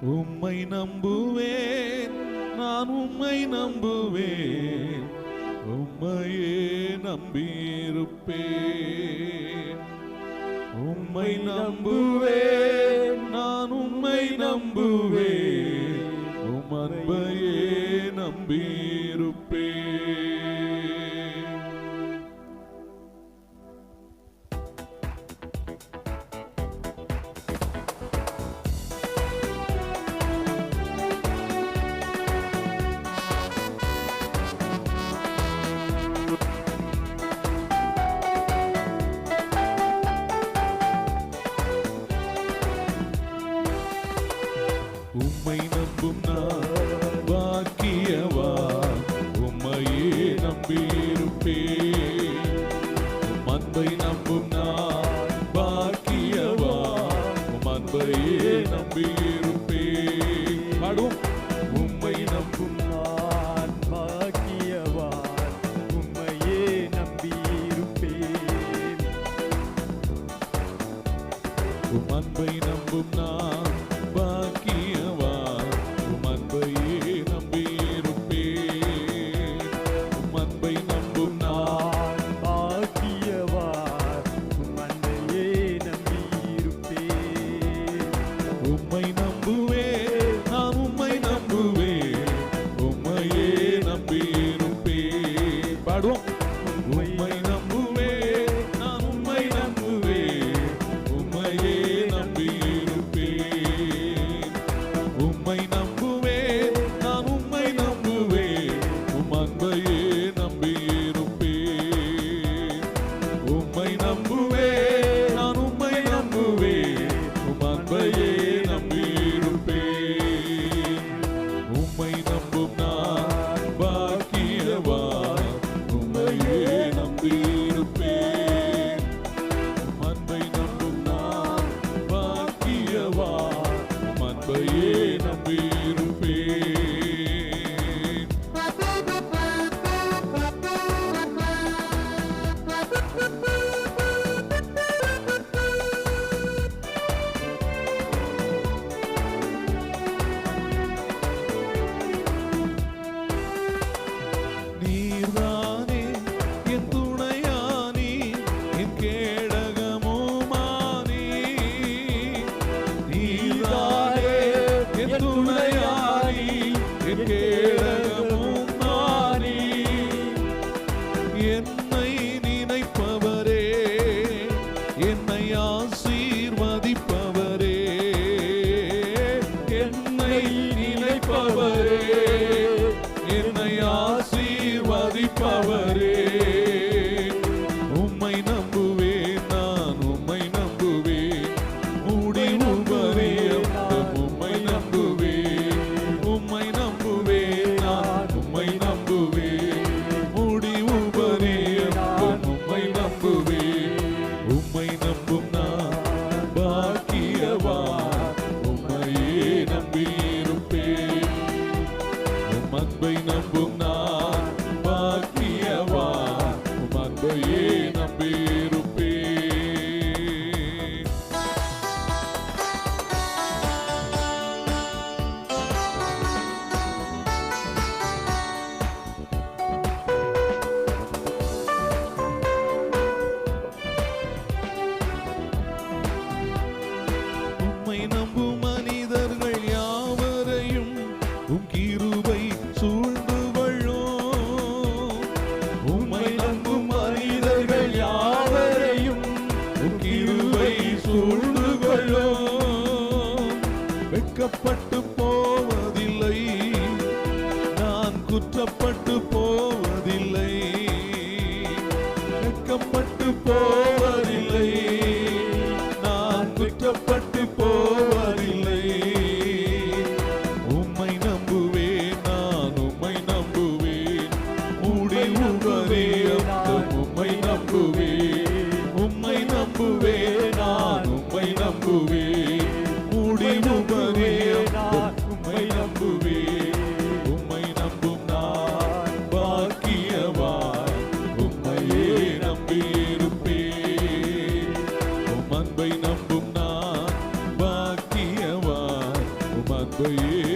உம்மை நம்புவேன் நான் உம்மை நம்புவேன். உம்மையே நம்பியிருப்பேன். உம்மை நம்புவேன் நான் உம்மை நம்புவேன். உம் அன்பையே நம்பியிருப்பேன். உம்மை நம்பும் நான் வாக்கியவா? உம்மையே நம்பியிருப்பே. உம் அன்பை நம்பும் நான் பாக்கியவா உம் அன்பையே நம்பியிருப்பே. பாடும் உம்மை நம்பும் நான் பாக்கியவா உம்மையே நம்பியிருப்பே. உம் நம்பும் நான் பாக்கிய 耳朵 जग Marina கிருபை சூழ்ந்து வழும். உமை நம்பும் மனிதர்கள் யாவரையும் கிருபை சூழ்ந்து கொள்ளும் வெட்கப்பட்டு போவதில்லை நான் குற்றப்பட்டு போவதில்லை. வெட்கப்பட்டு போ the yeah.